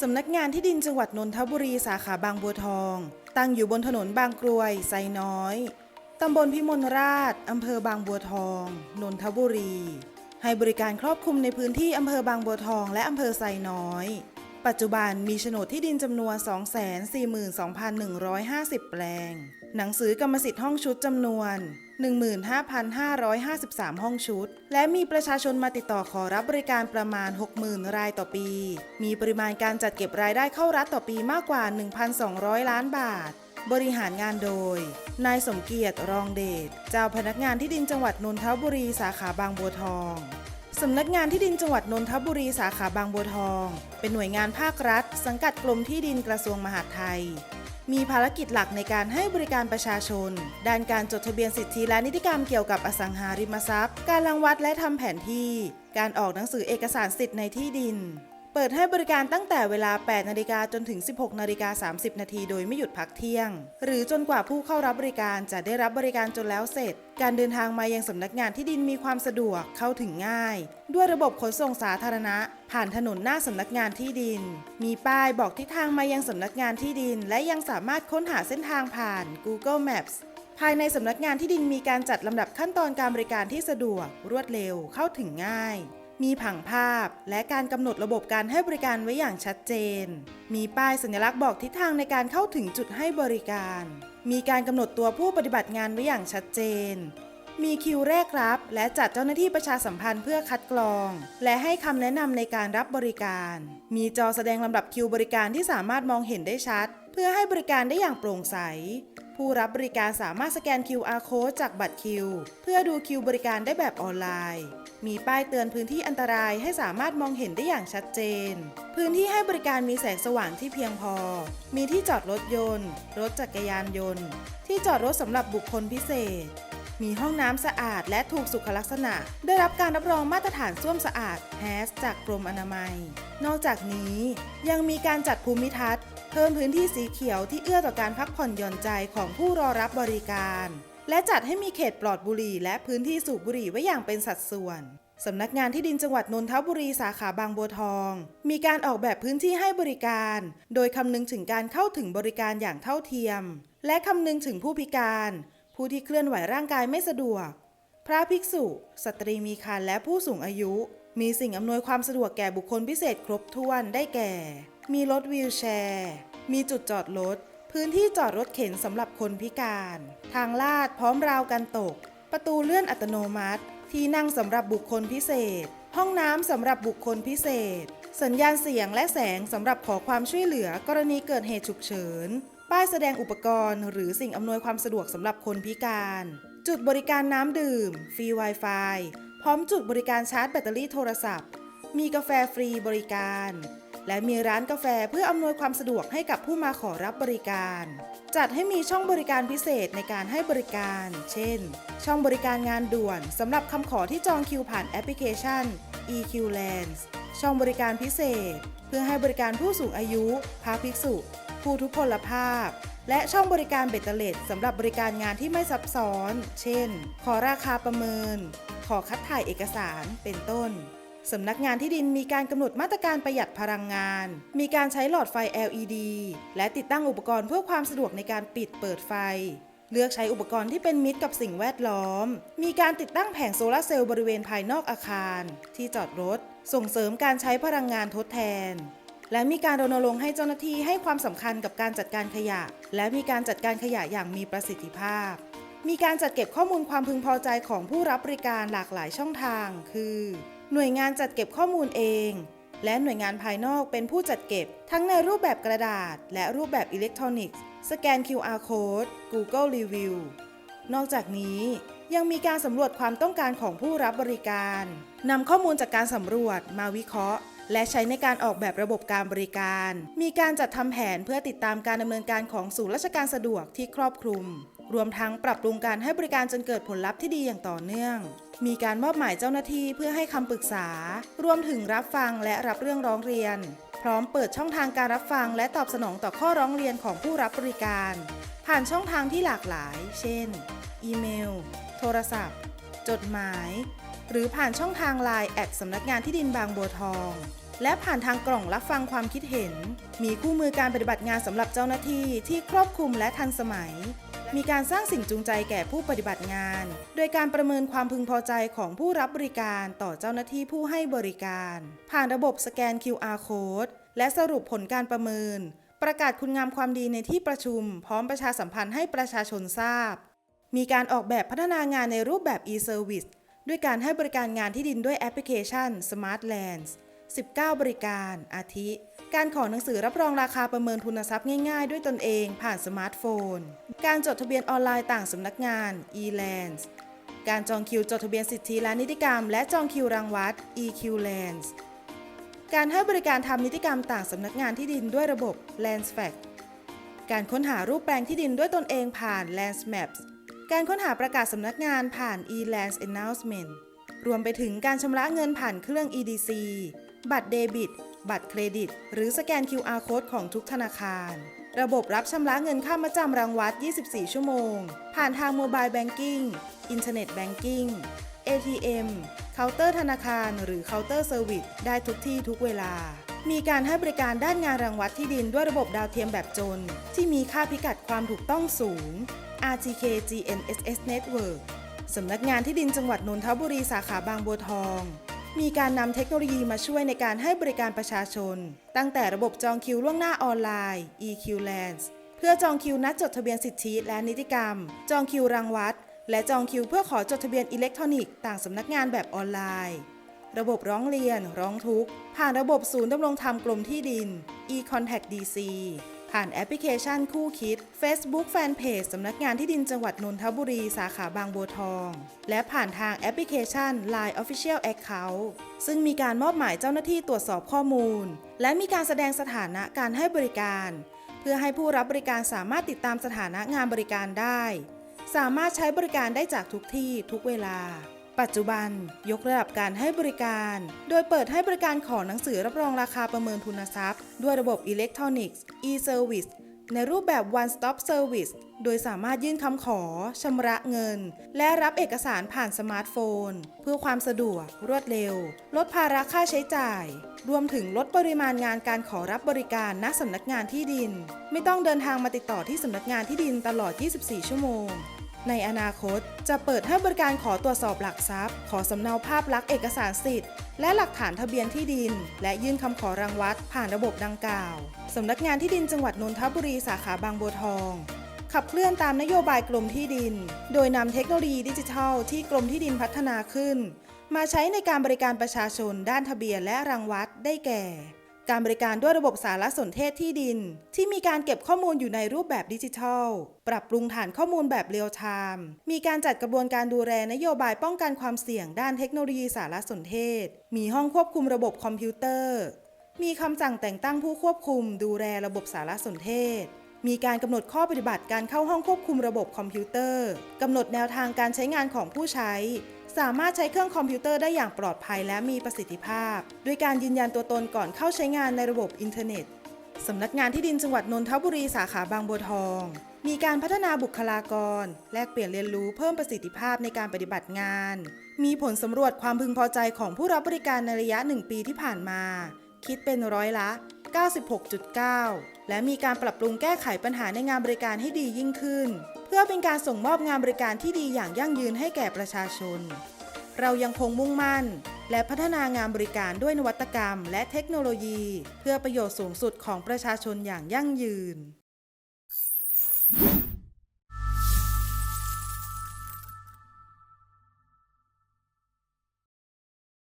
สำนักงานที่ดินจังหวัดนนทบุรีสาขาบางบัวทอง ตั้งอยู่บนถนนบางกรวยไซน้อย ตำบลพิมลราช อำเภอบางบัวทอง นนทบุรี ให้บริการครอบคลุมในพื้นที่อำเภอบางบัวทองและอำเภอไซน้อย ปัจจุบันมีโฉนดที่ดินจำนวน 242,150 แปลง หนังสือกรรมสิทธิ์ห้องชุดจำนวน 15,553 ห้องชุด และมีประชาชนมาติดต่อขอรับบริการประมาณ 60,000 รายต่อปี มีปริมาณการจัดเก็บรายได้เข้ารัฐต่อปีมากกว่า 1,200 ล้านบาท บริหารงานโดย นายสมเกียรติรองเดช เจ้าพนักงานที่ดินจังหวัดนนทบุรีสาขาบางบัวทองสำนักงานที่ดินจังหวัดนนทบุรีสาขาบางบัวทอง เป็นหน่วยงานภาครัฐ สังกัดกรมที่ดินกระทรวงมหาดไทย มีภารกิจหลักในการให้บริการประชาชน ด้านการจดทะเบียนสิทธิและนิติกรรมเกี่ยวกับอสังหาริมทรัพย์ การรังวัดและทำแผนที่ การออกหนังสือเอกสารสิทธิ์ในที่ดิน เปิดให้บริการตั้งแต่เวลา 8 นาฬิกาจนถึง 16 นาฬิกา 30 นาทีโดยไม่หยุดพักเที่ยง หรือจนกว่าผู้เข้ารับบริการจะได้รับบริการจนแล้วเสร็จ การเดินทางมายังสำนักงานที่ดินมีความสะดวกเข้าถึงง่าย ด้วยระบบขนส่งสาธารณะ ผ่านถนนหน้าสำนักงานที่ดิน มีป้ายบอกทิศทางมายังสำนักงานที่ดิน และยังสามารถค้นหาเส้นทางผ่าน Google Maps ภายในสำนักงานที่ดินมีการจัดลำดับขั้นตอนการบริการที่สะดวก รวดเร็วเข้าถึงง่าย มีผังภาพและการกำหนดระบบการให้บริการไว้อย่างชัดเจน มีป้ายสัญลักษณ์บอกทิศทางในการเข้าถึงจุดให้บริการ มีการกำหนดตัวผู้ปฏิบัติงานไว้อย่างชัดเจน มีคิวแรกรับ และจัดเจ้าหน้าที่ประชาสัมพันธ์เพื่อคัดกรอง และให้คำแนะนำในการรับบริการ มีจอแสดงลำดับคิวบริการที่สามารถมองเห็นได้ชัด เพื่อให้บริการได้อย่างโปร่งใส ผู้รับบริการสามารถสแกน QR code จากบัตรคิว เพื่อดูคิวบริการได้แบบออนไลน์ มีป้ายเตือนพื้นที่อันตรายให้สามารถมองเห็นได้อย่างชัดเจน พื้นที่ให้บริการมีแสงสว่างที่เพียงพอ มีที่จอดรถยนต์ รถจักรยานยนต์ ที่จอดรถสำหรับบุคคลพิเศษ มีห้องน้ำสะอาดและถูกสุขลักษณะ ได้รับการรับรองมาตรฐานส้วมสะอาดแฮสจากกรมอนามัย นอกจากนี้ยังมีการจัดภูมิทัศน์ เพิ่มพื้นที่สีเขียวที่เอื้อต่อการพักผ่อนหย่อนใจของผู้รอรับบริการ และจัดให้มีเขตปลอดบุหรี่และพื้นที่สูบบุหรี่ไว้อย่างเป็นสัดส่วนสำนักงานที่ดินจังหวัดนนทบุรีสาขาบางบัวทอง มีการออกแบบพื้นที่ให้บริการ โดยคำนึงถึงการเข้าถึงบริการอย่างเท่าเทียม และคำนึงถึงผู้พิการ ผู้ที่เคลื่อนไหวร่างกายไม่สะดวก พระภิกษุ สตรีมีครรภ์และผู้สูงอายุ มีสิ่งอำนวยความสะดวกแก่บุคคลพิเศษครบถ้วนได้แก่ มีรถวีลแชร์ มีจุดจอดรถ พื้นที่จอดรถเข็นสำหรับคนพิการ ทางลาดพร้อมราวกันตก ประตูเลื่อนอัตโนมัติ ที่นั่งสำหรับบุคคลพิเศษ ห้องน้ำสำหรับบุคคลพิเศษ สัญญาณเสียงและแสงสำหรับขอความช่วยเหลือกรณีเกิดเหตุฉุกเฉิน ป้ายแสดงอุปกรณ์ หรือสิ่งอำนวยความสะดวกสำหรับคนพิการ จุดบริการน้ำดื่ม ฟรี Wi-Fi พร้อมจุดบริการชาร์จแบตเตอรี่โทรศัพท์ มีกาแฟฟรีบริการ และมีร้านกาแฟเพื่ออำนวยความสะดวกให้กับผู้มาขอรับบริการ จัดให้มีช่องบริการพิเศษในการให้บริการ เช่น ช่องบริการงานด่วนสำหรับคำขอที่จองคิวผ่านแอปพลิเคชัน EQ Lands ช่องบริการพิเศษ เพื่อให้บริการผู้สูงอายุพาภิกษุ ผู้ทุพพลภาพ และช่องบริการเบตเตอร์เลดสำหรับบริการงานที่ไม่ซับซ้อน เช่น ขอราคาประเมิน ขอคัดถ่ายเอกสาร เป็นต้นสำนักงานที่ดินมีการกำหนดมาตรการประหยัดพลังงาน มีการใช้หลอดไฟ LED และติดตั้งอุปกรณ์เพื่อความสะดวกในการปิดเปิดไฟ เลือกใช้อุปกรณ์ที่เป็นมิตรกับสิ่งแวดล้อม มีการติดตั้งแผงโซลาร์เซลล์บริเวณภายนอกอาคาร ที่จอดรถ ส่งเสริมการใช้พลังงานทดแทน และมีการรณรงค์ให้เจ้าหน้าที่ให้ความสำคัญกับการจัดการขยะ และมีการจัดการขยะอย่างมีประสิทธิภาพ มีการจัดเก็บข้อมูลความพึงพอใจของผู้รับบริการหลากหลายช่องทาง คือ หน่วยงานจัดเก็บข้อมูลเอง และหน่วยงานภายนอกเป็นผู้จัดเก็บ ทั้งในรูปแบบกระดาษ และรูปแบบอิเล็กทรอนิกส์ สแกน QR code Google Review นอกจากนี้ยังมีการสำรวจความต้องการของผู้รับบริการ นำข้อมูลจากการสำรวจมาวิเคราะห์ และใช้ในการออกแบบระบบการบริการ มีการจัดทำแผนเพื่อติดตามการดำเนินการของศูนย์ราชการสะดวกที่ครอบคลุม รวมทั้งปรับปรุงการให้บริการจนเกิดผลลัพธ์ที่ดีอย่างต่อเนื่อง มีการมอบหมายเจ้าหน้าที่เพื่อให้คำปรึกษา รวมถึงรับฟังและรับเรื่องร้องเรียน พร้อมเปิดช่องทางการรับฟัง และตอบสนองต่อข้อร้องเรียนของผู้รับบริการ ผ่านช่องทางที่หลากหลาย เช่น อีเมล โทรศัพท์ จดหมาย หรือผ่านช่องทางไลน์แอดสำนักงานที่ดินบางบัวทอง และผ่านทางกล่องรับฟังความคิดเห็น มีคู่มือการปฏิบัติงานสำหรับเจ้าหน้าที่ที่ครอบคลุมและทันสมัย มีการสร้างสิ่งจูงใจแก่ผู้ปฏิบัติงาน โดยการประเมินความพึงพอใจของผู้รับบริการต่อเจ้าหน้าที่ผู้ให้บริการ ผ่านระบบสแกน QR code และสรุปผลการประเมิน ประกาศคุณงามความดีในที่ประชุม พร้อมประชาสัมพันธ์ให้ประชาชนทราบ มีการออกแบบพัฒนางานในรูปแบบ e-service ด้วยการให้บริการงานที่ดินด้วยแอปพลิเคชัน Smart Lands 19 บริการ อาทิ การขอหนังสือรับรองราคาประเมินทุนทรัพย์ง่ายๆ ด้วยตนเองผ่านสมาร์ทโฟน การจดทะเบียนออนไลน์ต่างสำนักงาน e-lands การจองคิวจดทะเบียนสิทธิและนิติกรรม และจองคิวรางวัด eq lands การให้บริการทำนิติกรรมต่างสำนักงานที่ดินด้วยระบบ landsfact การค้นหารูปแปลงที่ดินด้วยตนเองผ่าน Lands Maps การค้นหาประกาศสำนักงานผ่าน e-lands announcement รวมไปถึงการชำระเงินผ่านเครื่อง EDC บัตรเดบิต บัตรเครดิต หรือสแกน QR code ของทุกธนาคาร ระบบรับชำระเงินค่ามาจำรางวัด 24 ชั่วโมง ผ่านทางโมบายแบงกิ้ง อินเทอร์เน็ตแบงกิ้ง ATM เคาน์เตอร์ธนาคาร หรือเคาน์เตอร์เซอร์วิสได้ทุกที่ทุกเวลา มีการให้บริการด้านงานรังวัดที่ดินด้วยระบบดาวเทียมแบบจน ที่มีค่าพิกัดความถูกต้องสูง RTK GNSS Network สำนักงานที่ดินจังหวัดนนทบุรีสาขาบางบัวทอง มีการนำเทคโนโลยีมาช่วยในการให้บริการประชาชน ตั้งแต่ระบบจองคิวล่วงหน้าออนไลน์ EQ Lands เพื่อจองคิวนัดจดทะเบียนสิทธิและนิติกรรม จองคิวรังวัด และจองคิวเพื่อขอจดทะเบียนอิเล็กทรอนิกส์ต่างสำนักงานแบบออนไลน์ ระบบร้องเรียน ร้องทุกข์ ผ่านระบบศูนย์ดำรงธรรมกรมที่ดิน e-contact DC ผ่านแอปพลิเคชันคู่คิด Facebook Fanpage สำนักงานที่ดินจังหวัดนนทบุรี สาขาบางบัวทอง และผ่านทางแอปพลิเคชัน Line Official Account ซึ่งมีการมอบหมายเจ้าหน้าที่ตรวจสอบข้อมูล และมีการแสดงสถานะการให้บริการ เพื่อให้ผู้รับบริการสามารถติดตามสถานะงานบริการได้ สามารถใช้บริการได้จากทุกที่ทุกเวลา ปัจจุบันยกระดับการให้บริการ โดยเปิดให้บริการขอหนังสือรับรองราคาประเมินทุนทรัพย์ ด้วยระบบอิเล็กทรอนิกส์ e-service ในรูปแบบ one stop service โดยสามารถยื่นคำขอ ชำระเงิน และรับเอกสารผ่านสมาร์ทโฟน เพื่อความสะดวก รวดเร็ว ลดภาระค่าใช้จ่าย รวมถึงลดปริมาณงานการขอรับบริการณสำนักงานที่ดิน ไม่ต้องเดินทางมาติดต่อที่สำนักงานที่ดินตลอด 24 ชั่วโมง ในอนาคตจะเปิดให้บริการขอตรวจสอบหลักทรัพย์ ขอสำเนาภาพลักษณ์เอกสารสิทธิ์ และหลักฐานทะเบียนที่ดิน และยื่นคำขอรังวัดผ่านระบบดังกล่าวสำนักงานที่ดินจังหวัดนนทบุรีสาขาบางบัวทอง ขับเคลื่อนตามนโยบายกรมที่ดิน โดยนำเทคโนโลยีดิจิทัลที่กรมที่ดินพัฒนาขึ้น มาใช้ในการบริการประชาชนด้านทะเบียนและรังวัดได้แก่ การบริการด้วยระบบสารสนเทศที่ดิน ที่มีการเก็บข้อมูลอยู่ในรูปแบบดิจิทัล ปรับปรุงฐานข้อมูลแบบเรียลไทม์มีการจัดกระบวนการดูแลนโยบายป้องกันความเสี่ยงด้านเทคโนโลยีสารสนเทศ มีห้องควบคุมระบบคอมพิวเตอร์ มีคำสั่งแต่งตั้งผู้ควบคุม ดูแลระบบสารสนเทศ มีการกำหนดข้อปฏิบัติการเข้าห้องควบคุมระบบคอมพิวเตอร์กำหนดแนวทางการใช้งานของผู้ใช้ สามารถใช้เครื่องคอมพิวเตอร์ได้อย่างปลอดภัยและมีประสิทธิภาพ ด้วยการยืนยันตัวตนก่อนเข้าใช้งานในระบบอินเทอร์เน็ตสำนักงานที่ดินจังหวัดนนทบุรีสาขาบางบัวทอง มีการพัฒนาบุคลากร แลกเปลี่ยนเรียนรู้เพิ่มประสิทธิภาพในการปฏิบัติงาน มีผลสำรวจความพึงพอใจของผู้รับบริการในระยะ 1 ปีที่ผ่านมา คิดเป็นร้อยละ 96.9 และมีการปรับปรุงแก้ไขปัญหาในงานบริการให้ดียิ่งขึ้น เพื่อเป็นการส่งมอบงานบริการที่ดีอย่างยั่งยืนให้แก่ประชาชน เรายังคงมุ่งมั่น และพัฒนางานบริการด้วยนวัตกรรม และเทคโนโลยี เพื่อประโยชน์สูงสุดของประชาชนอย่างยั่งยืน